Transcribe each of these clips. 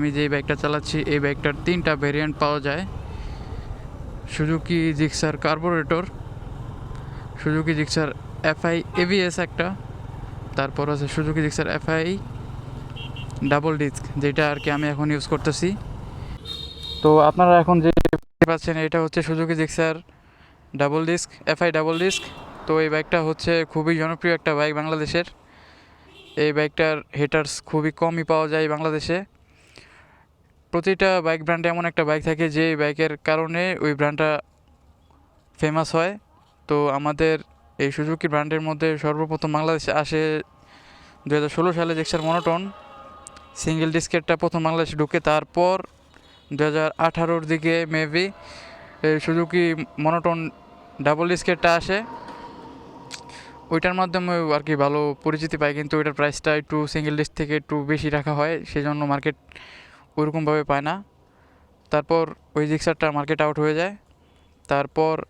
আমি যে বাইকটা চালাচ্ছি, এই বাইকটার তিনটা ভেরিয়েন্ট পাওয়া যায়। Suzuki Gixxer carburettor Suzuki Gixxer FI ABS একটা, তারপর আছে Suzuki Gixxer FI double disc যেটা আর কি আমি এখন ইউজ করতেছি। তো আপনারা এখন যে পাচ্ছেন, এটা হচ্ছে Suzuki Gixxer double disc FI double disc তো এই বাইকটা হচ্ছে খুবই জনপ্রিয় একটা বাইক বাংলাদেশের। এই বাইকটার হেটার্স খুবই কমই পাওয়া যায় বাংলাদেশে। প্রতিটা বাইক ব্র্যান্ডে এমন একটা বাইক থাকে যে বাইকের কারণে ওই ব্র্যান্ডটা ফেমাস হয়। তো আমাদের এই সুজুকি ব্র্যান্ডের মধ্যে সর্বপ্রথম বাংলাদেশে আসে দু হাজার ষোলো সালে জেক্সার মনোটন সিঙ্গেল ডিস্কেটটা প্রথম বাংলাদেশে ঢুকে তারপর দু হাজার আঠারোর দিকে মেবি সুজুকি মনোটন ডাবল ডিস্কেটটা আসে। ওইটার মাধ্যমে আর কি ভালো পরিচিতি পায় কিন্তু ওইটার প্রাইসটা একটু সিঙ্গেল ডিস্ক থেকে একটু বেশি রাখা হয়, সেজন্য মার্কেট ওইরকমভাবে পায় না। তারপর ওই জিক্সারটা মার্কেট আউট হয়ে যায়। তারপর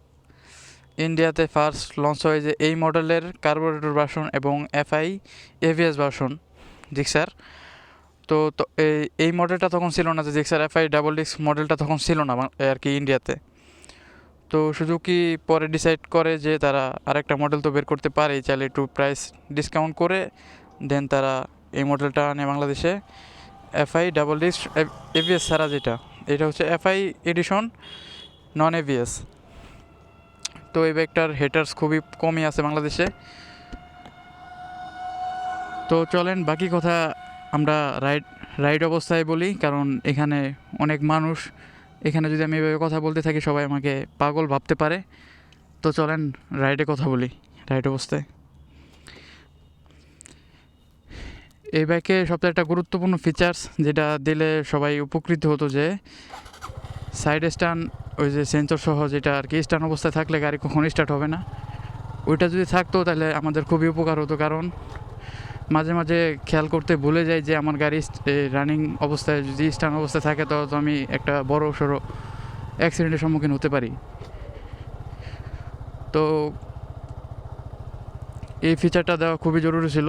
ইন্ডিয়াতে ফার্স্ট লঞ্চ হয় যে এই মডেলের কার্বোরেটর ভার্সন এবং এফআই এভিএস ভার্সন জিক্সার। তো এই- এই মডেলটা তখন ছিল না যে জিক্সার এফআই ডাবল ডিস্ক মডেলটা তখন ছিল না আর কি ইন্ডিয়াতে। তো সুজুকি পরে ডিসাইড করে যে তারা আরেকটা মডেল তো বের করতে পারে চাইলে একটু প্রাইস ডিসকাউন্ট করে দেন তারা এই মডেলটা আনে বাংলাদেশে। এফআই ডাবল ডিস্ক এভিএস ছাড়া যেটা, এটা হচ্ছে এফআই এডিশন নন এভিএস তো এই ব্যাগটার হেটার্স খুবই কমই আছে বাংলাদেশে। তো চলেন বাকি কথা আমরা রাইড রাইড অবস্থায় বলি, কারণ এখানে অনেক মানুষ, এখানে যদি আমি এভাবে কথা বলতে থাকি সবাই আমাকে পাগল ভাবতে পারে। তো চলেন রাইডে কথা বলি রাইড অবস্থায়। এই বাইকে সবথেকে একটা গুরুত্বপূর্ণ ফিচার্স যেটা দিলে সবাই উপকৃত হতো যে সাইড স্ট্যান্ড ওই যে সেন্সর সহ যেটা আর কি স্ট্যান্ড অবস্থায় থাকলে গাড়ি কখনো স্টার্ট হবে না। ওইটা যদি থাকতো তাহলে আমাদের খুবই উপকার হতো কারণ মাঝে মাঝে খেয়াল করতে ভুলে যাই যে আমার গাড়ি রানিং অবস্থায় যদি স্ট্যান্ড অবস্থায় থাকে তো আমি একটা বড় সড়ো অ্যাক্সিডেন্টের সম্মুখীন হতে পারি। তো এই ফিচারটা দেওয়া খুবই জরুরি ছিল।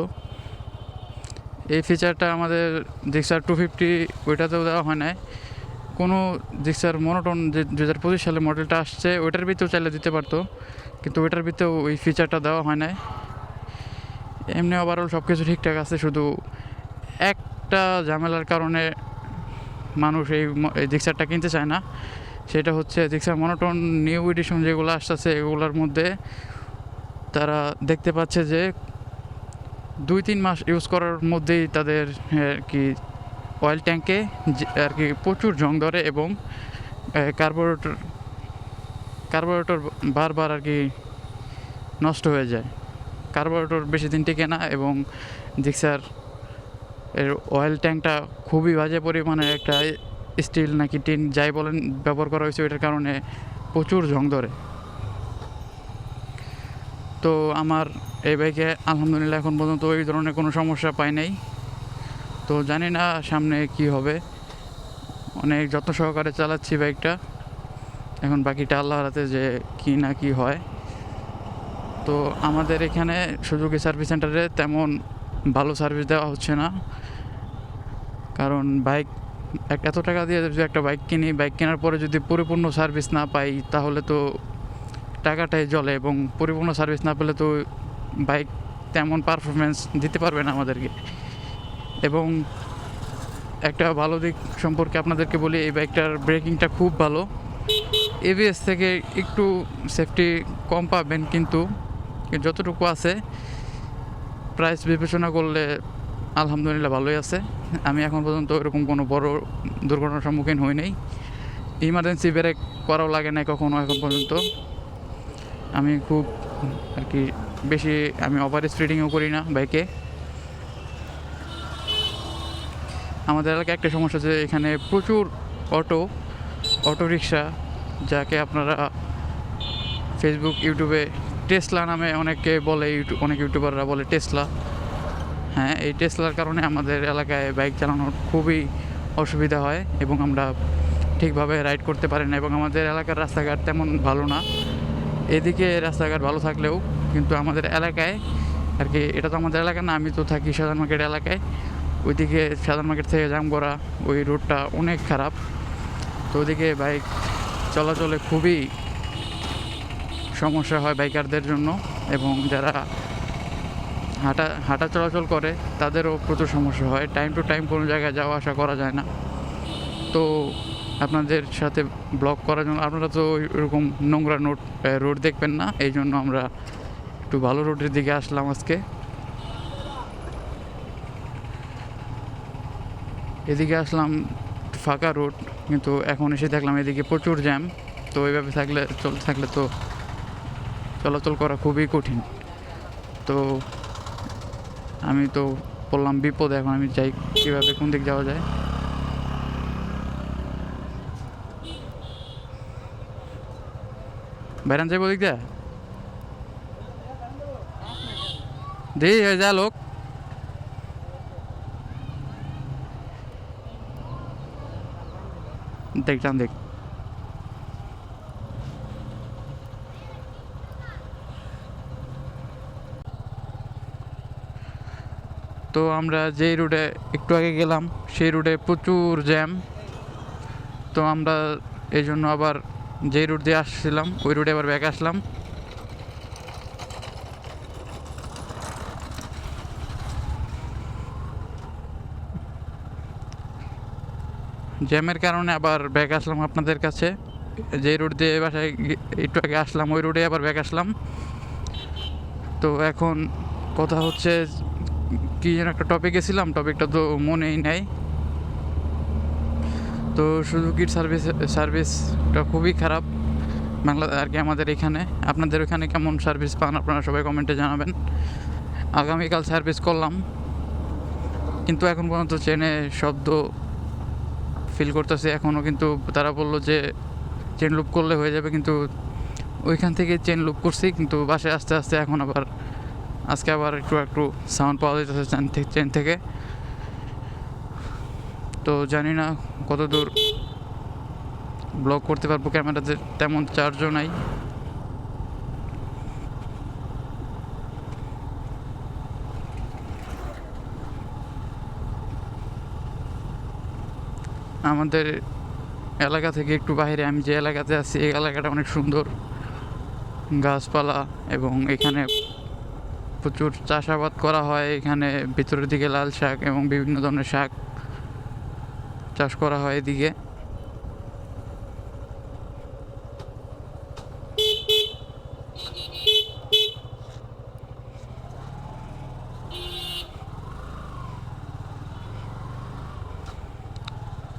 এই ফিচারটা আমাদের জিক্সার টু ফিফটি ওইটাতেও দেওয়া হয় নাই। কোনো জিক্সার মনোটন যে দু হাজার পঁচিশ সালে মডেলটা আসছে, ওইটার ভিতরেও চাইলে দিতে পারতো, কিন্তু ওইটার ভিতরেও ওই ফিচারটা দেওয়া হয় নাই। এমনি ওভারঅল সব কিছু ঠিকঠাক আছে, শুধু একটা ঝামেলার কারণে মানুষ এই জিক্সারটা কিনতে চায় না। সেটা হচ্ছে জিক্সার মনোটন নিউ এডিশন যেগুলো আসতেছে, এগুলোর মধ্যে তারা দেখতে পাচ্ছে যে দুই তিন মাস ইউজ করার মধ্যেই তাদের আর কি অয়েল ট্যাঙ্কে আর কি প্রচুর জং ধরে এবং কার্বোরেটর কার্বোরেটর বারবার আর কি নষ্ট হয়ে যায়। কার্বোরেটর বেশি দিন টিকে না এবং জিক্সার এর অয়েল ট্যাঙ্কটা খুবই বাজে পরিমাণে একটা স্টিল নাকি টিন যাই বলেন ব্যবহার করা হয়েছে ওইটার কারণে প্রচুর জং ধরে। তো আমার এই বাইকে আলহামদুলিল্লাহ এখন পর্যন্ত ওই ধরনের কোনো সমস্যা পাই নাই। তো জানি না সামনে কি হবে। অনেক যত্ন সহকারে চালাচ্ছি বাইকটা এখন বাকিটা আল্লাহর হাতে যে কি না কি হয়। তো আমাদের এখানে সুযোগী সার্ভিস সেন্টারে তেমন ভালো সার্ভিস দেওয়া হচ্ছে না। কারণ বাইক এত টাকা দিয়ে যদি একটা বাইক কিনি বাইক কেনার পরে যদি পরিপূর্ণ সার্ভিস না পাই, তাহলে তো টাকাটাই জলে এবং পরিপূর্ণ সার্ভিস না পেলে তো বাইক তেমন পারফরমেন্স দিতে পারবে না আমাদেরকে। এবং একটা ভালো দিক সম্পর্কে আপনাদেরকে বলি, এই বাইকটার ব্রেকিংটা খুব ভালো। এবিএস থেকে একটু সেফটি কম পাবেন কিন্তু যতটুকু আছে। প্রাইস বিবেচনা করলে আলহামদুলিল্লাহ ভালোই আছে। আমি এখন পর্যন্ত এরকম কোনো বড় দুর্ঘটনার সম্মুখীন হই নাই। ইমার্জেন্সি ব্রেক করাও লাগে না কখনো এখন পর্যন্ত। আমি খুব আর কি বেশি আমি ওভার স্পিডিংও করি না বাইকে আমাদের এলাকায় একটা সমস্যা যে এখানে প্রচুর অটো অটো রিক্সা যাকে আপনারা ফেসবুক ইউটিউবে টেসলা নামে অনেকে বলে ইউটিউব অনেক ইউটিউবাররা বলে টেসলা হ্যাঁ এই টেসলার কারণে আমাদের এলাকায় বাইক চালানোর খুবই অসুবিধা হয় এবং আমরা ঠিকভাবে রাইড করতে পারি না এবং আমাদের এলাকার রাস্তাঘাট তেমন ভালো না। এদিকে রাস্তাঘাট ভালো থাকলেও কিন্তু আমাদের এলাকায়, আর কি এটা তো আমাদের এলাকা না, আমি তো থাকি সাধারণ মার্কেট এলাকায়। ওইদিকে সাধারণ মার্কেট থেকে জামগড়া, ওই রোডটা অনেক খারাপ। তো ওইদিকে বাইক চলাচলে খুবই সমস্যা হয় বাইকারদের জন্য এবং যারা হাঁটা হাঁটা চলাচল করে, তাদেরও প্রচুর সমস্যা হয়। টাইম টু টাইম কোনো জায়গায় যাওয়া আসা করা যায় না। তো আপনাদের সাথে ব্লগ করার জন্য আপনারা তো এরকম নোংরা নোট রোড দেখবেন না এই জন্য আমরা একটু ভালো রোডের দিকে আসলাম আজকে। এদিকে আসলাম ফাঁকা রোড, কিন্তু এখন এসে দেখলাম এদিকে প্রচুর জ্যাম, তো এইভাবে থাকলে চলতে থাকলে তো চলাচল করা খুবই কঠিন। তো আমি তো বললাম বিপদ, এখন আমি যাই কীভাবে, কোন দিক যাওয়া যায়? বাইরান যাইব দিক দিয়ে? দেই হয়ে যা লোক। দেখ দেখ। তো আমরা যেই রুটে একটু আগে গেলাম, সেই রুটে প্রচুর জ্যাম। তো আমরা এই জন্য আবার যেই রুট দিয়ে আসছিলাম, ওই রুটে আবার ব্যাক আসলাম। জ্যামের কারণে আবার ব্যাগ আসলাম আপনাদের কাছে। যে রুট দিয়ে বাসায় একটু আগে আসলাম, ওই রুটে আবার ব্যাগ আসলাম। তো এখন কথা হচ্ছে কি যেন একটা টপিক ছিলাম টপিকটা তো মনেই নাই। তো সুজুকির সার্ভিস সার্ভিসটা খুবই খারাপ, বাংলা, আর কি আমাদের এখানে। আপনাদের ওখানে কেমন সার্ভিস পান আপনারা সবাই কমেন্টে জানাবেন। আগামীকাল সার্ভিস করলাম। কিন্তু এখন পর্যন্ত চেনে শব্দ ফিল করতেছে। এখনও কিন্তু তারা বলল যে চেন লুপ করলে হয়ে যাবে, কিন্তু ওইখান থেকে চেন লুপ করছি, কিন্তু বাসায় আস্তে আস্তে এখন আবার, আজকে আবার একটু একটু সাউন্ড পাওয়া যেতেছে চেন থেকে চেন থেকে। তো জানি না কত দূর ব্লগ করতে পারব, ক্যামেরাতে তেমন চার্জও নাই। আমাদের এলাকা থেকে একটু বাইরে, আমি যে এলাকাতে আছি, এই এলাকাটা অনেক সুন্দর। গাছপালা এবং এখানে প্রচুর চাষাবাদ করা হয়। এখানে ভিতরের দিকে লাল শাক এবং বিভিন্ন ধরনের শাক চাষ করা হয় এদিকে।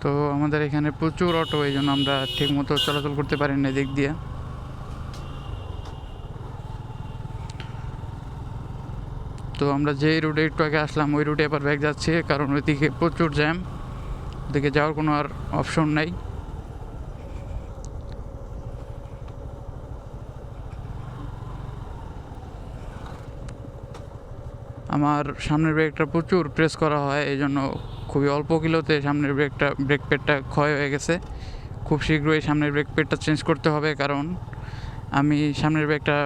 তো আমাদের এখানে প্রচুর অটো, এই জন্য আমরা ঠিক মতো চলাচল করতে পারি না দিক দিয়ে। তো আমরা যেই রুটে একটু আগে আসলাম, ওই রুটে আবার ব্যাগ যাচ্ছি, কারণ ওইদিকে প্রচুর জ্যাম ওদিকে যাওয়ার কোনো আর অপশন নাই। আমার সামনের ব্রেকটা প্রচুর প্রেস করা হয় এই জন্য খুবই অল্প কিলোতে সামনের ব্রেকটা ব্রেক প্যাডটা ক্ষয় হয়ে গেছে। খুব শীঘ্রই সামনের ব্রেক প্যাডটা চেঞ্জ করতে হবে, কারণ আমি সামনের ব্রেকটা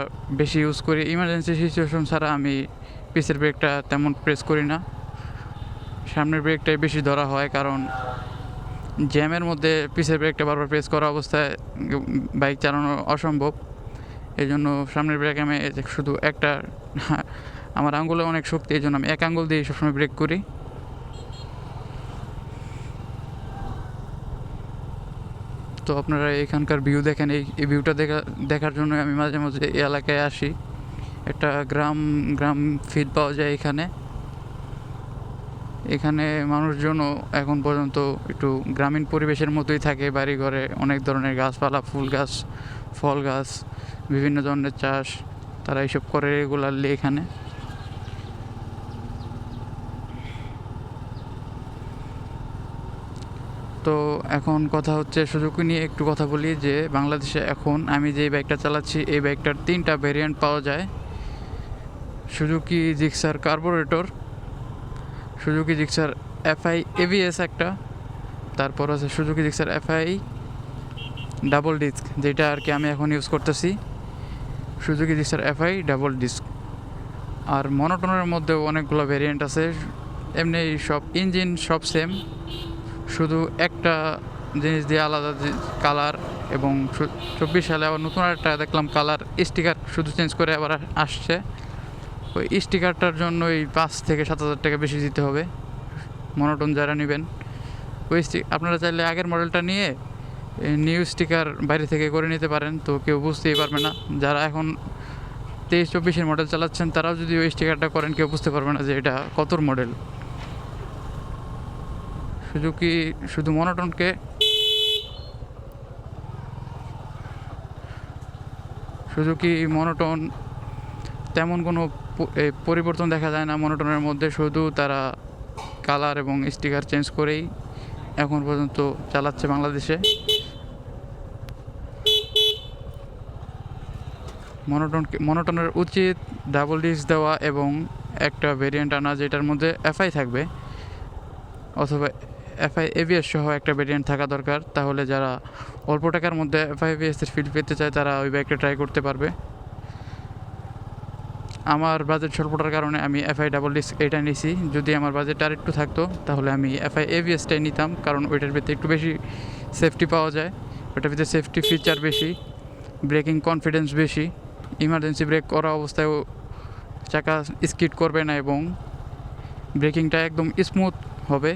বেশি ইউজ করি। ইমার্জেন্সি সিচুয়েশন ছাড়া আমি পিসের ব্রেকটা তেমন প্রেস করি না। সামনের ব্রেকটাই বেশি ধরা হয়, কারণ জ্যামের মধ্যে পিসের ব্রেকটা বারবার প্রেস করা অবস্থায় বাইক চালানো অসম্ভব। এই জন্য সামনের ব্রেক আমি শুধু একটা আমার আঙ্গুলে অনেক শক্তি, এই জন্য আমি এক আঙ্গুল দিয়ে সবসময় ব্রেক করি। তো আপনারা এখানকার ভিউ দেখেন, এই এই ভিউটা দেখা, দেখার জন্য আমি মাঝে মাঝে এই এলাকায় আসি। একটা গ্রাম গ্রাম ফিল পাওয়া যায় এখানে। এখানে মানুষজনও এখন পর্যন্ত একটু গ্রামীণ পরিবেশের মতোই থাকে বাড়ি ঘরে অনেক ধরনের গাছপালা, ফুল গাছ, ফল গাছ, বিভিন্ন ধরনের চাষ, তারা এইসব করে রেগুলারলি এখানে। তো এখন কথা হচ্ছে সুজুকি নিয়ে একটু কথা বলি যে বাংলাদেশে এখন আমি যে বাইকটা চালাচ্ছি, এই বাইকটার তিনটা ভেরিয়েন্ট পাওয়া যায়। Suzuki Gixxer carburettor, Suzuki Gixxer FI ABS একটা, তারপর আছে Suzuki Gixxer FI double disc, যেটা আর কি আমি এখন ইউজ করতেছি। Suzuki Gixxer FI double disc. আর মনোটনের মধ্যেও অনেকগুলো ভেরিয়েন্ট আছে, এমনি সব ইঞ্জিন সব সেম শুধু একটা জিনিস দিয়ে আলাদা কালার এবং চব্বিশ সালে আবার নতুন একটা দেখলাম কালার, স্টিকার শুধু চেঞ্জ করে আবার আসছে। ওই স্টিকারটার জন্য ওই পাঁচ থেকে সাত হাজার টাকা বেশি দিতে হবে। মনোটন যারা নেবেন, ওই আপনারা চাইলে আগের মডেলটা নিয়ে নিউ স্টিকার বাইরে থেকে করে নিতে পারেন, তো কেউ বুঝতেই পারবে না। যারা এখন তেইশ, চব্বিশের মডেল চালাচ্ছেন, তারাও যদি ওই স্টিকারটা করেন, কেউ বুঝতে পারবে না যে এটা কতর মডেল। সুজুকি শুধু মনোটনকে সুজুকি, মনোটন, তেমন কোনো পরিবর্তন দেখা যায় না মনোটনের মধ্যে। শুধু তারা কালার এবং স্টিকার চেঞ্জ করেই এখন পর্যন্ত চালাচ্ছে বাংলাদেশে। মনোটন মনোটনের উচিত ডাবল ডিস্ক দেওয়া এবং একটা ভেরিয়েন্ট আনা যেটার মধ্যে এফআই থাকবে। অথবা এফআই এভিএস সহ একটা ভেরিয়েন্ট থাকা দরকার। তাহলে যারা অল্প টাকার মধ্যে এফআই এর ফিল পেতে চায়, তারা ওই বাইকটা ট্রাই করতে পারবে। আমার বাজেট স্বল্পটার কারণে আমি এফআই ডাবল ডিস্ক এটা নিছি। যদি আমার বাজেট আর একটু থাকতো, তাহলে আমি এফআই এভিএসটাই নিতাম, কারণ ওইটার ভিতরে একটু বেশি সেফটি পাওয়া যায়। ওইটার ভিতরে সেফটি ফিচার বেশি ব্রেকিং কনফিডেন্স বেশি ইমার্জেন্সি ব্রেক করা অবস্থায়ও চাকা স্কিড করবে না এবং ব্রেকিংটা একদম স্মুথ হবে।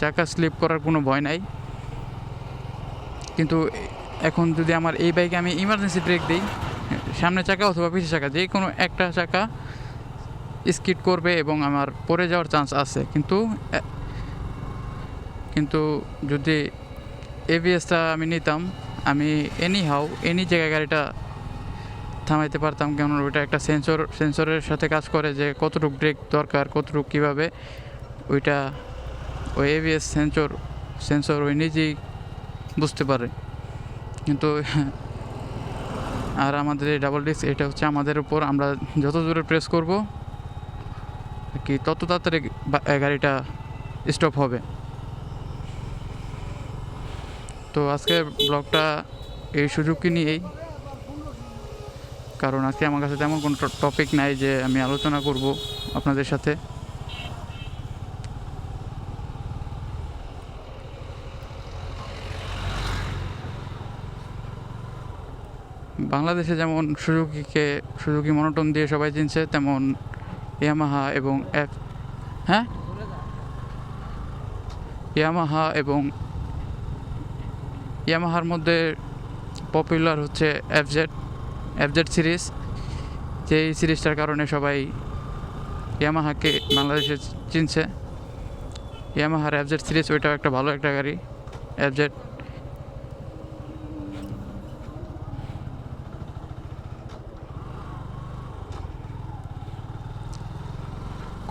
চাকা স্লিপ করার কোনো ভয় নাই। কিন্তু এখন যদি আমার এই বাইকে আমি ইমার্জেন্সি ব্রেক দিই, সামনে চাকা অথবা পিছের চাকা, যে কোনো একটা চাকা স্কিড করবে এবং আমার পড়ে যাওয়ার চান্স আছে। কিন্তু কিন্তু যদি এভিএসটা আমি নিতাম, আমি এনি হাউ এনি জায়গায় গাড়িটা থামাইতে পারতাম। কেন ওইটা একটা সেন্সর সেন্সরের সাথে কাজ করে যে কতটুকু ব্রেক দরকার, কতটুকু কীভাবে, ওইটা ওই এভিএস সেন্সর সেন্সর ওই নিজেই বুঝতে পারে। কিন্তু আর আমাদের এই ডাবল ডিস্ক এটা হচ্ছে আমাদের উপর। আমরা যত জোরে প্রেস করব কি, তত তাড়াতাড়ি গাড়িটা স্টপ হবে। তো আজকের ব্লগটা এই সুযোগকে নিয়েই। কারণ আজকে আমার কাছে তেমন কোনো টপিক নাই যে আমি আলোচনা করব আপনাদের সাথে। বাংলাদেশে যেমন সুজুকিকে, সুজুকি মনোটন দিয়ে সবাই চিনছে, তেমন ইয়ামাহা এবং এফ হ্যাঁ? ইয়ামাহা এবং ইয়ামাহার মধ্যে পপুলার হচ্ছে এফজেড এফজেড সিরিজ যে সিরিজটার কারণে সবাই ইয়ামাহাকে বাংলাদেশে চিনছে। ইয়ামাহার এফজেড সিরিজ ওইটাও একটা ভালো একটা গাড়ি এফজেড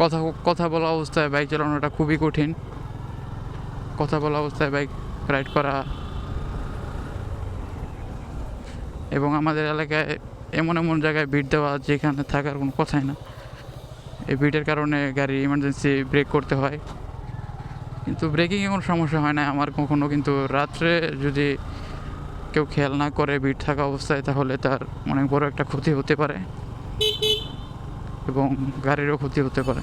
কথা কথা বলা অবস্থায় বাইক চালানোটা খুবই কঠিন। কথা বলা অবস্থায় বাইক রাইড করা এবং আমাদের এলাকায় এমন এমন জায়গায় ভিড় দেওয়া যেখানে থাকার কোনো কথাই না। এই ভিড়ের কারণে গাড়ি ইমার্জেন্সি ব্রেক করতে হয়। কিন্তু ব্রেকিংয়ে কোনো সমস্যা হয় না। আমার কখনো কিন্তু রাত্রে যদি কেউ খেয়াল না করে ভিড় থাকা অবস্থায়, তাহলে তার অনেক বড় একটা ক্ষতি হতে পারে। এবং গাড়িরও ক্ষতি হতে পারে।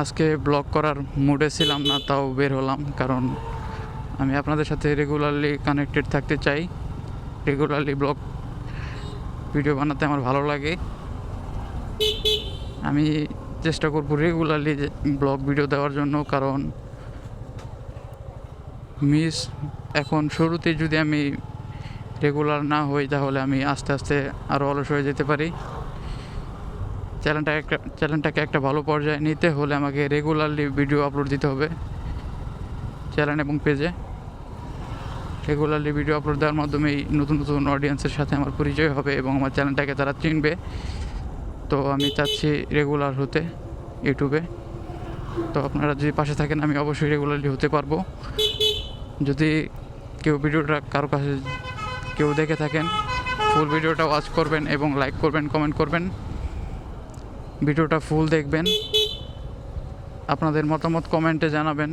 আজকে ব্লগ করার মুডে ছিলাম না, তাও বের হলাম কারণ আমি আপনাদের সাথে রেগুলারলি কানেক্টেড থাকতে চাই। রেগুলারলি ব্লগ ভিডিও বানাতে আমার ভালো লাগে। আমি চেষ্টা করব রেগুলারলি ব্লগ ভিডিও দেওয়ার জন্য কারণ মিস এখন শুরুতে যদি আমি রেগুলার না হই তাহলে আমি আস্তে আস্তে আরও অলস হয়ে যেতে পারি। চ্যানেলটা একটা, চ্যানেলটাকে একটা ভালো পর্যায়ে নিতে হলে আমাকে রেগুলারলি ভিডিও আপলোড দিতে হবে। চ্যানেল এবং পেজে। রেগুলারলি ভিডিও আপলোড দেওয়ার মাধ্যমেই নতুন নতুন অডিয়েন্সের সাথে আমার পরিচয় হবে এবং আমার চ্যানেলটাকে তারা চিনবে। তো আমি চাচ্ছি রেগুলার হতে ইউটিউবে তো আপনারা যদি পাশে থাকেন, আমি অবশ্যই রেগুলারলি হতে পারব। যদি কেউ ভিডিওটা কারও কাছে কেউ দেখে থাকেন ফুল ভিডিওটা ওয়াচ করবেন এবং লাইক করবেন কমেন্ট করবেন। ভিডিওটা ফুল দেখবেন। আপনাদের মতামত কমেন্টে জানাবেন।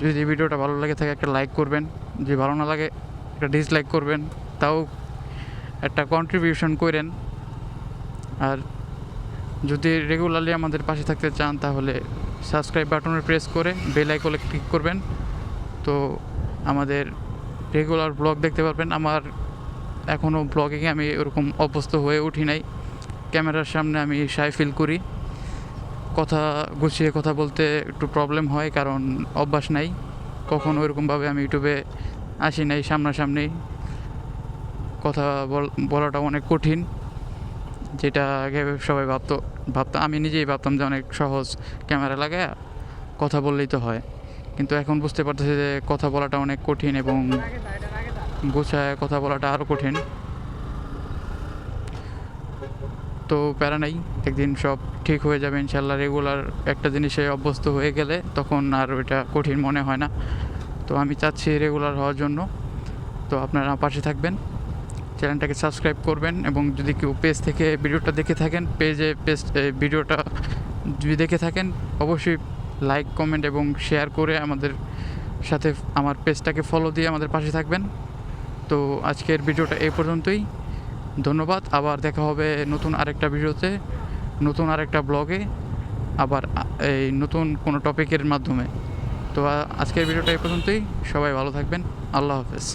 যদি ভিডিওটা ভালো লাগে থাকে একটা লাইক করবেন। যদি ভালো না লাগে একটা ডিসলাইক করবেন। তাও একটা কন্ট্রিবিউশন করেন। আর যদি রেগুলারলি আমাদের পাশে থাকতে চান, তাহলে সাবস্ক্রাইব বাটনে প্রেস করে বেল আইকনে ক্লিক করবেন। তো আমাদের রেগুলার ব্লগ দেখতে পারবেন। আমার এখনও ব্লগিংয়ে আমি ওরকম অভ্যস্ত হয়ে উঠি নাই। ক্যামেরার সামনে আমি সাই ফিল করি। কথা গুছিয়ে কথা বলতে একটু প্রবলেম হয়, কারণ অভ্যাস নাই। কখনো ওইরকমভাবে আমি ইউটিউবে আসি নাই সামনাসামনি। কথা বল- বলাটা অনেক কঠিন, যেটা আগে সবাই ভাবতো ভাবতো, আমি নিজেই ভাবতাম যে অনেক সহজ ক্যামেরা লাগায় কথা বললেই তো হয়। কিন্তু এখন বুঝতে পারতেছি যে কথা বলাটা অনেক কঠিন এবং গোছায় কথা বলাটা আরও কঠিন। তো প্যারা নাই, একদিন সব ঠিক হয়ে যাবে ইনশাল্লাহ। রেগুলার একটা জিনিসে অভ্যস্ত হয়ে গেলে তখন আর ওইটা কঠিন মনে হয় না। তো আমি চাচ্ছি রেগুলার হওয়ার জন্য। তো আপনারা পাশে থাকবেন। চ্যানেলটাকে সাবস্ক্রাইব করবেন এবং যদি কেউ পেজ থেকে ভিডিওটা দেখে থাকেন, পেজে পেজ ভিডিওটা যদি দেখে থাকেন, অবশ্যই লাইক, কমেন্ট এবং শেয়ার করে আমাদের সাথে, আমার পেজটাকে ফলো দিয়ে আমাদের পাশে থাকবেন। তো আজকের ভিডিওটা এই পর্যন্তই। ধন্যবাদ, আবার দেখা হবে নতুন আরেকটা ভিডিওতে, নতুন আরেকটা ব্লগে, আবার এই নতুন কোনো টপিকের মাধ্যমে। তো আজকের ভিডিওটা এই পর্যন্তই, সবাই ভালো থাকবেন, আল্লাহ হাফেজ।